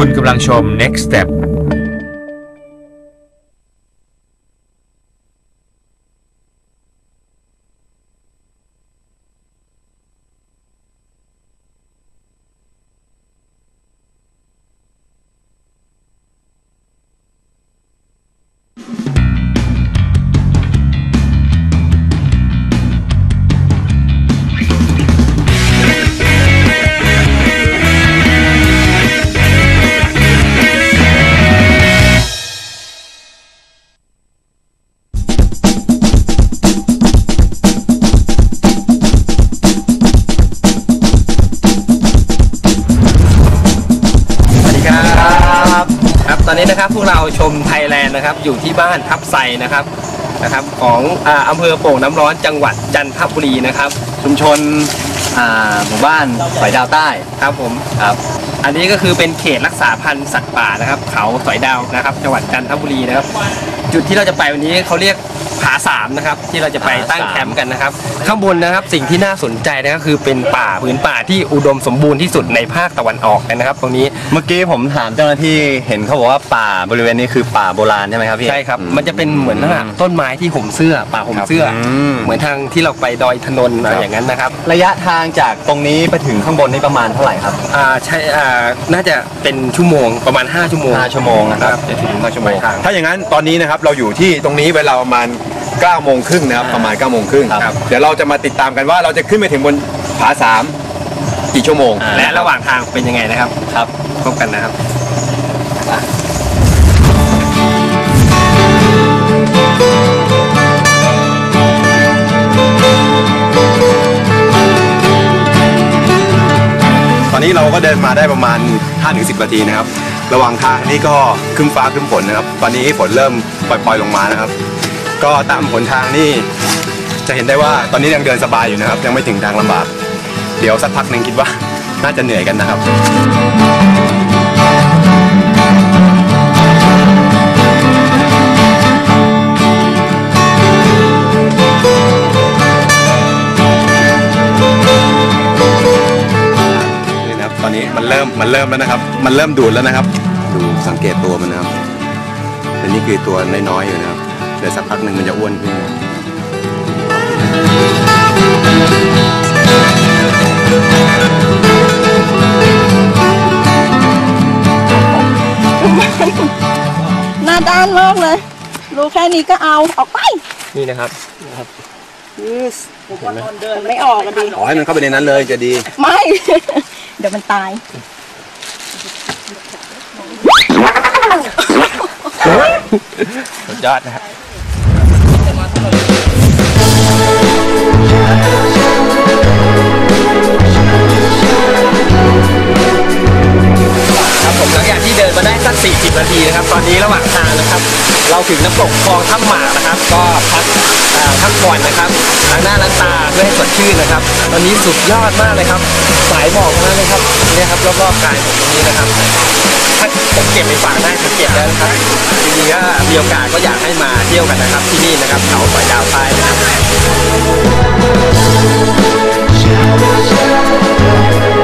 คุณกำลังชม Next Step นะครับพวกเราชมไทยแลนด์นะครับอยู่ที่บ้านทับไซนะครับนะครับของอ่าอำเภอโป่งน้ำร้อนจังหวัดจันทบุรีนะครับชุมชนอ่าหมู่บ้านสอยดาวใต้ครับผมครับ อันนี้ก็คือเป็นเขตรักษาพันธุ์สัตว์ป่านะครับ เขาสอยดาวนะครับ จังหวัดจันทบุรีนะครับ จุดที่เราจะไปวันนี้เขาเรียก ผาสามนะครับที่เราจะไปตั้งแคมป์กันนะครับ ข้างบนนะครับสิ่งที่น่าสนใจนะครับคือเป็นป่าพื้นป่าที่อุดมสมบูรณ์ที่สุดในภาคตะวันออกเลยนะครับ ตรงนี้เมื่อกี้ผมถามเจ้าหน้าที่เห็นเขาบอกว่าป่าบริเวณนี้คือป่าโบราณใช่ไหมครับพี่ ใช่ครับอืมันจะเป็นเหมือนลักษณะต้นไม้ที่ห่มเสื้อป่าห่มเสื้ออม เหมือนทางที่เราไปดอยถนนอะไรอย่างนั้นนะครับระยะทางจากตรงนี้ไปถึงข้างบนนี่ประมาณเท่าไหร่ครับ อ่าใช่อ่าน่าจะเป็นชั่วโมงประมาณ 5 ชั่วโมง5ชั่วโมงนะครับ จะถึง5ชั่วโมงทางถ้าอย่างนั้นตอนนี้นะครับเราอยู่ที่ตรงนี้เวลาประมาณ 9โมงครึ่งนะครับประมาณ9โมงครึ่งครับเดี๋ยวเราจะมาติดตามกันว่าเราจะขึ้นไปถึงบนผาสามกี่ชั่วโมงอ่าและระหว่างทางเป็นยังไงนะครับครับพบกันนะครับตอนนี้เราก็เดินมาได้ประมาณ 5-10 นาทีนะครับ ระหว่างทางนี่ก็ครึ้มฟ้าครึ้มฝนนะครับ ตอนนี้ฝนเริ่มปล่อยๆลงมานะครับ ก็ตามหนทางนี่จะเห็นได้ว่าตอนนี้ยังเดินสบายอยู่นะครับ ยังไม่ถึงทางลำบาก เดี๋ยวสักพักหนึ่งคิดว่าน่าจะเหนื่อยกันนะครับนี่นะครับตอนนี้มันเริ่มมันเริ่มแล้วนะครับ มันเริ่มดูดแล้วนะครับ ดูสังเกตตัวมันนะครับแต่นี่คือตัวน้อยๆอยู่นะครับ เดี๋ยวสักพักหนึ่งมันจะอ้วนขึ้นนะครับหน้าด้านมากเลย รู้แค่นี้ก็เอาออกไปนี่นะครับมันไม่ออกกันดี ขอให้มันเข้าไปในนั้นเลยจะดี ไม่ เดี๋ยวมันตายสุดยอดนะครับครับ ถึงน้ำตกคลองถ้ำหมากนะครับ ก็พักพักผ่อนนะครับล้างหน้าล้างตาเพื่อให้สดชื่นนะครับ ตอนนี้สุดยอดมากเลยครับ สายหมอกมากเลยครับเนี่ยครับรอบๆกายผมตรงนี้นะครับถ้าผมเก็บไปฝากได้ผมเก็บได้นะครับจริงๆก็มีโอกาสก็อยากให้มาเที่ยวกันนะครับ ที่นี่นะครับเขาสอยดาวใต้นะครับครับ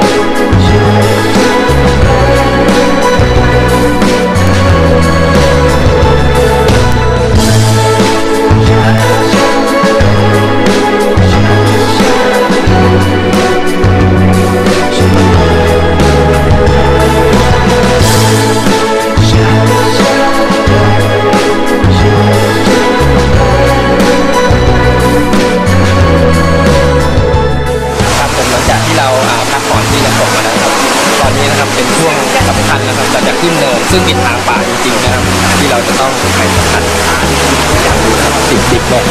ซึ่งเป็นทางป่าจริงๆนะครับ ที่เราจะต้องไปสัมผัสทาที่อยากดูนะครับติดติดลง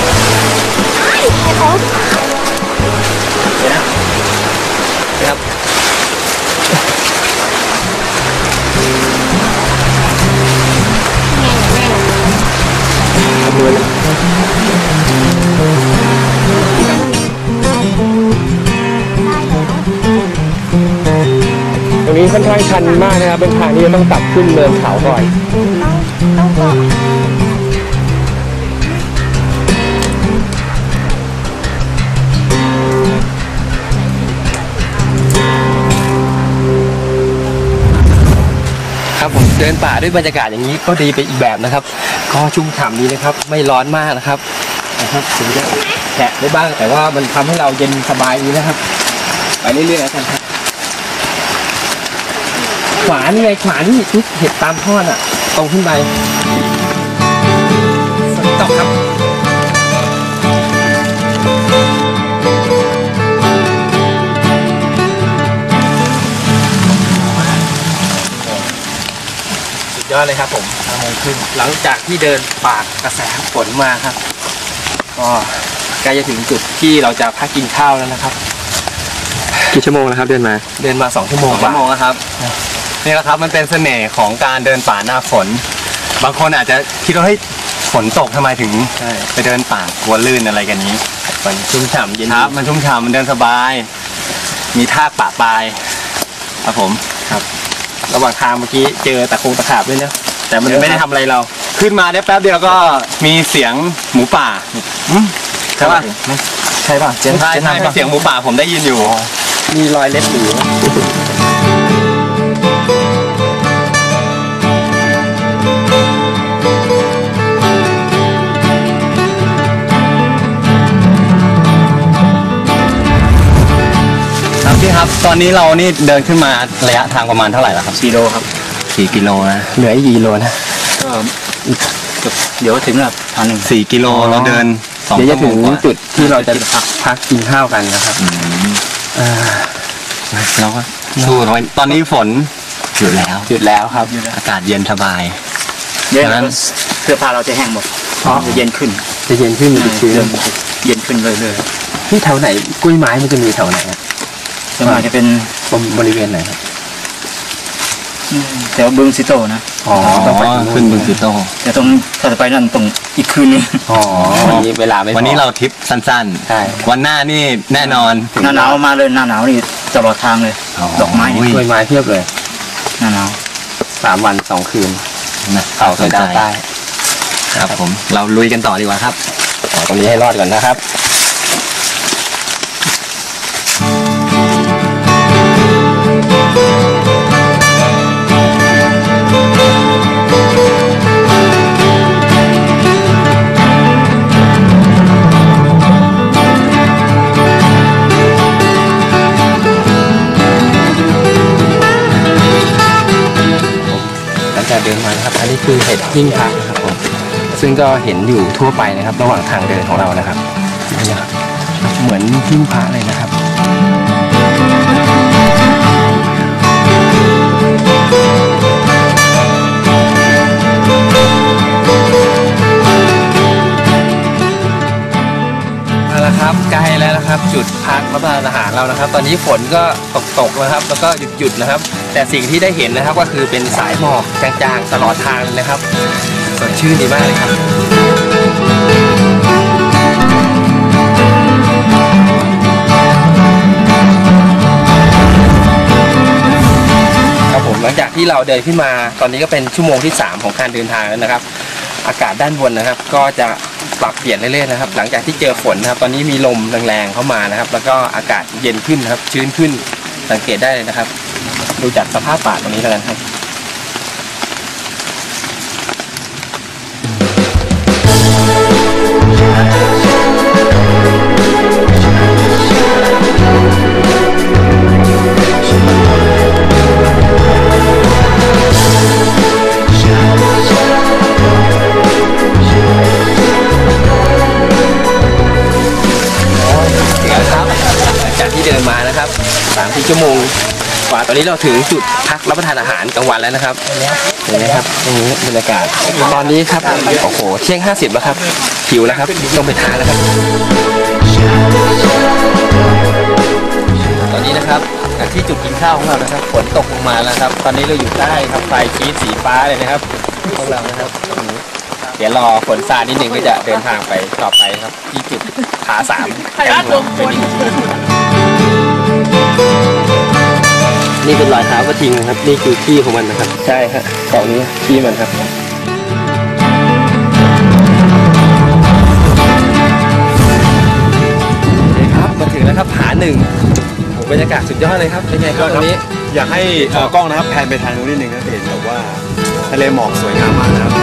ค่อนข้างชันมากนะครับ เป็นทางที่จะต้องตัดขึ้นเนินเขาก่อนเดินป่าด้วยบรรยากาศอย่างนี้ก็ดีไปอีกแบบนะครับ ก็ชุ่มฉ่ำดีนะครับ ไม่ร้อนมากนะครับนะครับถึงจะแฉะได้บ้างแต่ว่ามันทำให้เราเย็นสบายดีนะครับ ไปเรื่อยๆแล้วกันครับ ขวานี่ไงขวานี่ทุกเห็ดตามท่อนอะ ตรงขึ้นไปฝนตกครับสุดยอดเลยครับผมห้าโมงครึ่งหลังจากที่เดินปากกระแสฝนมาครับ ก็ใกล้จะถึงจุดที่เราจะพักกินข้าวแล้วนะครับ กี่ชั่วโมงแล้วครับเดินมา เดินมาสองชั่วโมสงองกว่าชั่วโมงแล้วครับ นี่แหละครับมันเป็นเสน่ห์ของการเดินป่าหน้าฝน บางคนอาจจะคิดว่าเฮ้ยฝนตกทำไมถึงใช่ไปเดินป่ากลัวลื่นอะไรกันนี้มันชุ่มฉ่ำเย็นคดีรับ มันชุ่มฉ่ำมันเดินสบาย มีทากปะปลายครับผมระหว่างทางเมื่อกี้เจอตะคงตะขาบด้วยนะแต่มันไม่ได้ทำอะไรเรา ขึ้นมาได้แป๊บเดียวก็มีเสียงหมูป่าใช่ป่ะใช่ป่ะเจนใช่ใช่เป็นเสียงหมูป่าผมได้ยินอยู่ มีรอยเล็บอยู่ ตอนนี้เรานี่เดินขึ้นมาระยะทางประมาณเท่าไหร่แล้วครับซีโรครับสี่กิโลนะเหลืออีกกี่โลนะก็เดี๋ยวถึงแบบพันหนึ่งสี่กิโลเราเดินสองเดี๋ยวจะชั่วถึโมงงกว่าจุดที่เราจะพักพักกินข้าวกันนะครับอ่าเราก็สู้เราไว้ตอนนี้ฝนหยุดแล้วหยุดแล้วครับ อากาศเย็นสบาย เดี๋ยวฉะนั้น เสื้อผ้าเราจะแห้งหมดเพราะจะเย็นขึ้นจะเย็นขึ้นจะชื้นเริ่มเย็นขึ้นเรื่อยที่แถวไหนกล้วยไม้มันจะมีแถวไหนอะๆ ส่วนมากจะเป็นบริเวณไหนครับแถวบึงซิโตนะ อ๋ออ๋ต้องไปอถึงขึ้นบึงสีโตแต่ตรงถ้าจะไปนั่นตรงอีกคืนนึงอ๋อ วันนี้เวลาไม่พอวันนี้เราทริปสั้นใช่ๆวันหน้านี่แน่นอน หน้าหนาวมาเลยหน้าหนาวนี่ตลอดทางเลยอ๋อดอกไม้อุ้ยกล้วยไม้เพียบเลย หน้าหนาวสามวันสองคืนนะเขาเคยดาวใต้ครับผม เราลุยกันต่อดีกว่าครับอ๋อตรงนี้ให้รอดก่อนนะครับ เดินมานะครับ อันนี้คือเห็ดยิ่งพระนะครับผมซึ่งก็เห็นอยู่ทั่วไปนะครับ ระหว่างทางเดินของเรานะครับนี่นะครับ เหมือนยิ่งพระเลย รับประทานอาหารเรานะครับ ตอนนี้ฝนก็ตกตกนะครับ แล้วก็หยุดหยุดนะครับ แต่สิ่งที่ได้เห็นนะครับก็คือเป็นสายหมอกจางๆตลอดทางเลยนะครับสดชื่นดีมากเลยครับครับผมหลังจากที่เราเดินขึ้นมา ตอนนี้ก็เป็นชั่วโมงที่ 3 ของการเดินทางแล้วนะครับ อากาศด้านบนนะครับ ก็จะ ปรับเปลี่ยนเรื่อยๆนะครับ หลังจากที่เจอฝนนะครับ ตอนนี้มีลมแรงๆเข้ามานะครับ แล้วก็อากาศเย็นขึ้นนะครับ ชื้นขึ้น สังเกตได้เลยนะครับ ดูจากสภาพป่าตรงนี้แล้วกันครับถึง สามชั่วโมงกว่าตอนนี้เราถึงจุดพักรับประทานอาหารกลางวันแล้วนะครับเห็นไหมครับตรงนี้บรรยากาศตอนนี้ครับโอ้โหเที่ยงห้าสิบแล้วครับหิวแล้วครับต้องไปทานแล้วครับ ตอนนี้นะครับจากที่จุดกินข้าวของเรานะครับฝนตกลงมาแล้วครับ ตอนนี้เราอยู่ใต้ครับไฟชีสสีฟ้าเลยนะครับของเรานะครับตรงนี้เดี๋ยวรอฝนซานิดหนึ่งก็จะเดินทางไปต่อไปครับ ที่จุดผาสามแคมป์ของเรา นี่เป็นรอยเท้ากระทิงนะครับ นี่คือขี้ของมันนะครับ ใช่ฮะกล่องนี้ขี้มันครับนี่ครับ มาถึงแล้วครับผาหนึ่งโอ้บรรยากาศสุดยอดเลยครับ เป็นไงครับตรงนี้ อยากให้เอ่อกล้องนะครับแพนไปทางนู้นนิดนึงนะจะเห็นแบบว่าทะเลหมอกสวยงามมากนะครับ